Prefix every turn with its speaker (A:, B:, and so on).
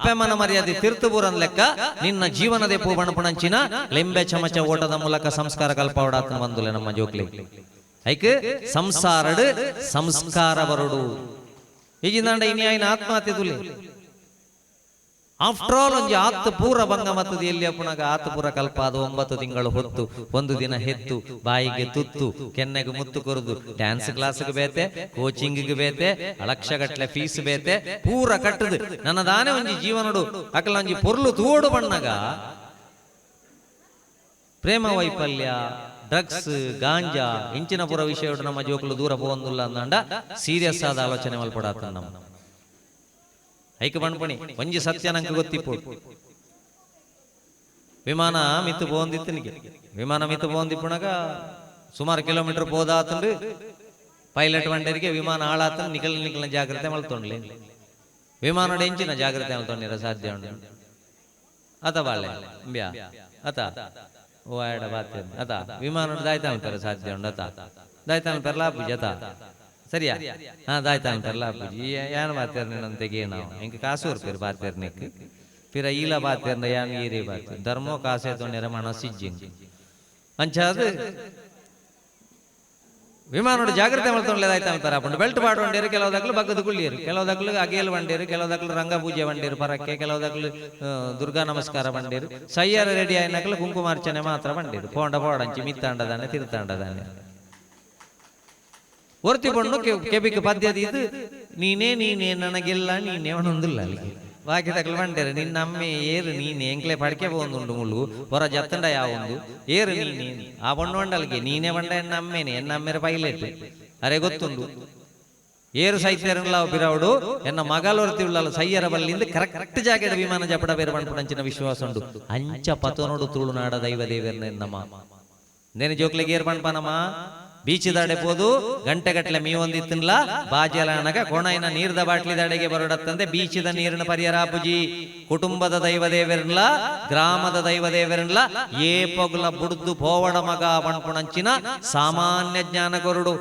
A: ಅಪ್ಪೆಮ್ಮನ ಮರ್ಯಾದೆ ತಿರ್ತುಬೂರನ್ ಲೆಕ್ಕ, ನಿನ್ನ ಜೀವನದೇ ಪೂಬಣಪುಣಂಚಿನ ಲಿಂಬೆ ಲೆಂಬೆ ಚಮಚ ಓಟದ ಮೂಲಕ ಸಂಸ್ಕಾರ ಕಲ್ಪಾವಡಾತನ ಬಂದುಲೆ ನಮ್ಮ ಜೋಕ್ಲಿ. ಐಕ್, ಸಂಸಾರಡು ಸಂಸ್ಕಾರ ಬರಡು ಈಗಿನ ಇನಿ ಆಯ್ನ ಆತ್ಮಹತ್ಯೆ ತುಲೆ ಆಫ್ಟರ್ ಆಲ್ ಒಂದು ಆತ್ ಪೂರ ಬಂದ ಮತ್ತದ ಎಲ್ಲಿ ಅಪ್ಪನಾಗ ಆತ್ ಪೂರ ಕಲ್ಪ? ಅದು ಒಂಬತ್ತು ತಿಂಗಳು ಹೊತ್ತು. ಒಂದು ದಿನ ಹೆತ್ತು. ಬಾಯಿಗೆ ತುತ್ತು. ಕೆನ್ನೆಗೆ ಮುತ್ತು ಕೊರದು. ಡ್ಯಾನ್ಸ್ ಕ್ಲಾಸ್ಗೆ ಬೇತೆ ಕೋಚಿಂಗ್ ಬೇತೆ ಲಕ್ಷಗಟ್ಲೆ ಫೀಸ್ ಬೇತೆ. ಪೂರ ಕಟ್ಟದು. ನನ್ನದಾನೇ ಒಂಜಿ ಜೀವನಡು ಅಕಲ ಒಂಜಿ ಪೊರ್ಲು ತೋಡು ಬಣ್ಣಗ. ಪ್ರೇಮ ವೈಫಲ್ಯ ಡ್ರಗ್ಸ್ ಗಾಂಜಾ ಇಂಚಿನ ಪುರ ವಿಷಯ ನಮ್ಮ ಜೋಕುಲು ದೂರ ಹೋಗಂದಿಲ್ಲ ಅಂದಂಡ ಸೀರಿಯಸ್ ಆದ ಆಲೋಚನೆ ಮಲ್ಪಡಾತ ನಮ್ಮ ಐಕ ಬಣ್ಪಣಿ ಒಂಜಿ ಸತ್ಯ ನಂಗೆ ಗೊತ್ತಿಪ್ಪು ವಿಮಾನ ಮಿತ್ತು ಬೋಂದಿತ್ತನಿಗೆ ವಿಮಾನ ಮಿತ್ತು ಬೋಂದಿಪ್ಪುಣಗ ಸುಮಾರು ಕಿಲೋಮೀಟರ್ ಬೋದಾತಂಡು ಪೈಲಟ್ ಬಂಡರಿಗೆ ವಿಮಾನ ಹಾಳಾತಂಡು ನಿಕಲ್ ನಿಕಲ್ನ ಜಾಗ್ರತೆ ಮಲ್ತೊಂಡ್ಲಿ ವಿಮಾನ ಎಂಚಿನ ಜಾಗ್ರತೆ ಮಲ್ತೊಂಡಿರ ಸಾಧ್ಯ ಉಂಡು ಅತ ಬಾಳೆ ಬ್ಯಾ ಅತ ಓ ಆಡ ಬಾತ್ಯ ಅತ ವಿಮಾನ ದಾಯ್ತಾ ಅಂತಾರೆ ಸಾಧ್ಯ ಉಂಡು ಅತ ದಾಯ್ತಾ ಅಂತಾರ ಲಾಪುಜಿ ಅತ ಸರಿಯಾ? ಹಾ ದಾಯ್ತಾ ಅಂತಾರ. ஏன் ನೀನಂತೆಗೆ ನಾವು ಹೆಂಗೆ ಕಾಸು ಇರ್ತೀರಿ ಬಾತ್ಯಾರ ನಿಕ್ ಪಿರ ಈಲ ಬಾತ್ಯಾರ ಯಾನ್ ಈರಿ ಬಾತ್ಯ? ಧರ್ಮೋ ಕಾಸೆ ತೊಂಡಿರ ಮನಸ್ಸಿಜ್ಜಿ ಅಂಚಾದ ವಿಮಾನೋಡು ಜಾಗ್ರತೆ ಮಾಡ್ಕೊಂಡ್ಲೇದಾಯ್ತು ಅಂತಾರೆ. ಅಪ್ಪಂಡು ಬೆಲ್ಟ್ ಪಾಡೊಂಡೇರು ಕೆಲವುದಾಗ್ಲು ಬಗ್ಗದ ಕುಳ್ಳಿಯರು ಕೆಲವುದಾಗ್ಲು ಅಗೇಲ್ ಕೆಲವು ಕೆಲವುದಾಗ್ಲು ರಂಗ ಪೂಜೆ ಬಂಡೇರು ಪರಕ್ಕೆ ಕೆಲವುದಾಗ್ಲು ಆ, ದುರ್ಗಾ ನಮಸ್ಕಾರ ಬಂಡೇರು. ಸಯ್ಯರ ರೆಡಿ ಆಯ್ನಕ್ಲು ಕುಂಕುಮಾರ್ಚನೆ ಮಾತ್ರ ಬಂಡೇರು. ಪೋಂಡ ಪೋಡಂಚಿ ಮಿತ್ತಾಂಡದಾನೆ ತಿರುತಾಂಡದಾನೆ. ಒರ್ತಿ ಬಣ್ಣು ಕೆಬಿಕ್ ಪದ್ಯದ ಇದು ನೀನೇ ನೀನೇ ನನಗೆಲ್ಲ ನೀನೇ ಒಂದೊಂದಿಲ್ಲ ಅಲ್ಲಿಗೆ. ಬಾಕಿ ತಕಲ್ ಬಂಡೇರು ನಿನ್ನ ಅಮ್ಮೆ ಏರು ನೀನೆ ಎಂಕ್ಲೆ ಪಡ್ಕೆ ಬಂದುಂಡು ಮುಳ್ಳು. ಹೊರ ಜತ್ತಂಡ ಯಾವೊಂದು ಏರು ನೀನೆ ಆ ಬಣ್ಣ ಬಂಡಲ್ಗೆ ನೀನೇ ಬಂಡ ಎನ್ನ ಅಮ್ಮೇನೆ ಎನ್ನ ಅಮ್ಮೆರ ಪೈಲೆಟ್ ಅರೆ ಗೊತ್ತುಂಡು. ಏರು ಸೈತ್ಯರಲ್ಲ ಬಿರವಡು ಎನ್ನ ಮಗಲೊರ್ತಿ ಸೈಯರ ಬಲ್ಲಿಂದ ಕರೆಕ್ಟ್ ಜಾಗದ ವಿಮಾನ ಜಪಡ ಬೇರೆ ಬಂಡ್ಪುಣಂಚಿನ ವಿಶ್ವಾಸ ಉಂಡು ಅಂಚ ಪತನೋಡು ತುಳುನಾಡ ದೈವ ದೇವರ್ನ ನಮ್ಮ ನೇನು ಜೋಕ್ಲಿಗೆ ಏರ್ ಬೀಚ್ ದಾಡೆ ಪೋದು ಗಂಟೆ ಗಟ್ಟಲೆ ಮೀ ಒಂದಿತ್ತನ್ಲ ಬಾಜಲನಗ ಕೊಣೈನ ನೀರ್ದ ಬಾಟ್ಲಿ ದಾಡೆಗೆ ಬರಡತ್ತಂದೆ ಬೀಚಿದ ನೀರಿನ ಪರಿಹಾರ ಪುಜಿ ಕುಟುಂಬದ ದೈವ ದೇವರನ್ಲ ಗ್ರಾಮದ ದೈವ ದೇವರನ್ಲ ಏ ಪೊಗ್ಲ ಬುಡ್ದು ಪೋವಡ ಮಗ ಪಣ್ಪುಣಂಚಿನ ಸಾಮಾನ್ಯ ಜ್ಞಾನ ಕೊರಡು